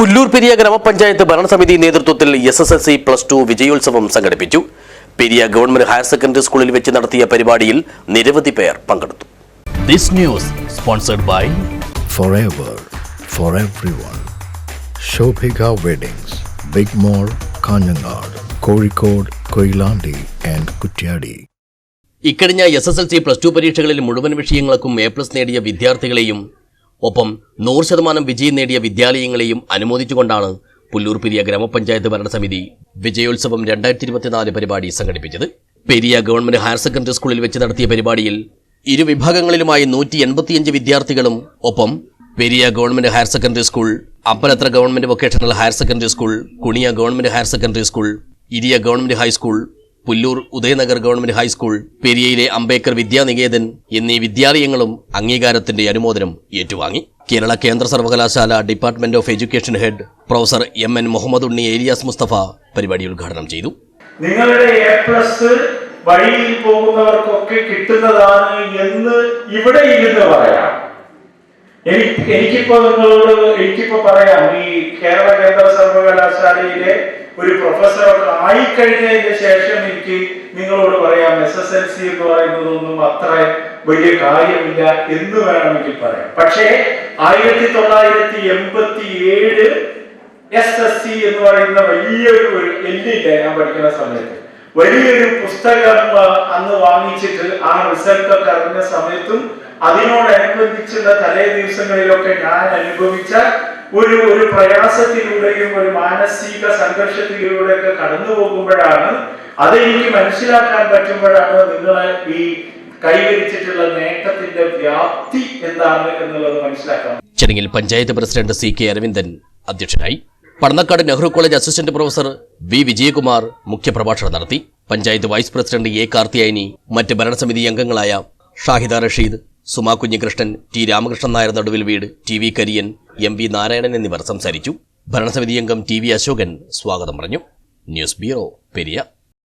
പുല്ലൂർ പെരിയ ഗ്രാമപഞ്ചായത്ത് ഭരണസമിതി നേതൃത്വത്തിൽ S S L C plus two വിജയോത്സവം സംഘടിപ്പിച്ചു പെരിയ ഗവൺമെന്റ് ഹയർ സെക്കൻഡറി സ്കൂളിൽ വെച്ച് നടത്തിയ പരിപാടിയിൽ നിരവധി പേർ പങ്കെടുത്തു This news sponsored by forever for everyone. Shobhika Weddings, Big Mall, Kanyanad, Kozhikode, Koilandi and Kutyadi. ഇക്കഴിഞ്ഞ S S L C plus two പരീക്ഷകളിൽ മുഴുവൻ വിഷയങ്ങൾക്കും എ പ്ലസ് നേടിയ വിദ്യാർത്ഥികളെയും ഒപ്പം നൂറ് ശതമാനം വിജയം നേടിയ വിദ്യാലയങ്ങളെയും അനുമോദിച്ചുകൊണ്ടാണ് പുല്ലൂർ പെരിയ ഗ്രാമപഞ്ചായത്ത് ഭരണസമിതി വിജയോത്സവം രണ്ടായിരത്തി ഇരുപത്തിനാല് പരിപാടി സംഘടിപ്പിച്ചത്. പെരിയ ഗവൺമെന്റ് ഹയർ സെക്കൻഡറി സ്കൂളിൽ വെച്ച് നടത്തിയ പരിപാടിയിൽ ഇരു വിഭാഗങ്ങളിലുമായി നൂറ്റി എൺപത്തിയഞ്ച് വിദ്യാർത്ഥികളും ഒപ്പം Periya government higher secondary school Ambalathara government vocational higher secondary school Kuniya government higher secondary school Iriya government high school Pullur Udayanagar government high school പെരിയയിലെ Ambedkar Vidyaniketan എന്നീ വിദ്യാലയങ്ങളും അംഗീകാരത്തിന്റെ അനുമോദനം ഏറ്റുവാങ്ങി. Kerala Kendra Sarvakalashala department of education head professor M N Muhammad Unni alias Mustafa പരിപാടി ഉദ്ഘാടനം ചെയ്തു. നിങ്ങളുടെ A plus വഴിയിൽ പോകുന്നവർക്കൊക്കെ കിട്ടുന്നതാണ് എന്ന് ഇവിടെ ഇരുന്ന് പറയാം. എനിക്ക് എനിക്കിപ്പോ നിങ്ങളോട് എനിക്കിപ്പോ പറയാം ഈ കേരള കേന്ദ്ര സർവകലാശാലയിലെ ഒരു ആയി ആയിക്കഴിഞ്ഞതിന് ശേഷം എനിക്ക് നിങ്ങളോട് പറയാം എസ് എസ് എൽ സി എന്ന് പറയുന്നതൊന്നും അത്ര വലിയ കാര്യമില്ല എന്ന് വേണമെങ്കിൽ പറയാം പക്ഷേ ആയിരത്തി തൊള്ളായിരത്തി എൺപത്തി ഏഴ് എസ് എസ് സി എന്ന് പറയുന്ന വലിയൊരു ഒരു ഞാൻ പഠിക്കുന്ന സമയത്ത്? വലിയൊരു പുസ്തകം അന്ന് വാങ്ങിച്ചിട്ട് ആ റിസൾട്ട് ഒക്കെ അറിഞ്ഞ സമയത്തും അതിനോടനുബന്ധിച്ചുള്ള തലേ ദിവസങ്ങളിലൊക്കെ ഞാൻ അനുഭവിച്ച ഒരു ഒരു പ്രയാസത്തിലൂടെയും ഒരു മാനസിക സംഘർഷത്തിലൂടെയൊക്കെ കടന്നു പോകുമ്പോഴാണ് അത് എനിക്ക് മനസ്സിലാക്കാൻ പറ്റുമ്പോഴാണ് നിങ്ങൾ ഈ കൈവരിച്ചിട്ടുള്ള നേട്ടത്തിന്റെ വ്യാപ്തി എന്താണ് എന്നുള്ളത് മനസ്സിലാക്കാം ചടങ്ങിൽ panchayat president C K Aravindan അധ്യക്ഷനായി Padannakkad Nehru college assistant professor V Vijayakumar മുഖ്യപ്രഭാഷണം നടത്തി. Panchayat vice president A Karthiyayani മറ്റ് ഭരണസമിതി അംഗങ്ങളായ ഷാഹിദ റഷീദ് സുമാ കുഞ്ഞികൃഷ്ണൻ ടി രാമകൃഷ്ണൻ നായർ നടുവിൽ വീട് T V Kariyan M V Narayanan എന്നിവർ സംസാരിച്ചു. ഭരണസമിതി അംഗം ടി വി അശോകൻ സ്വാഗതം പറഞ്ഞു. News bureau Periya.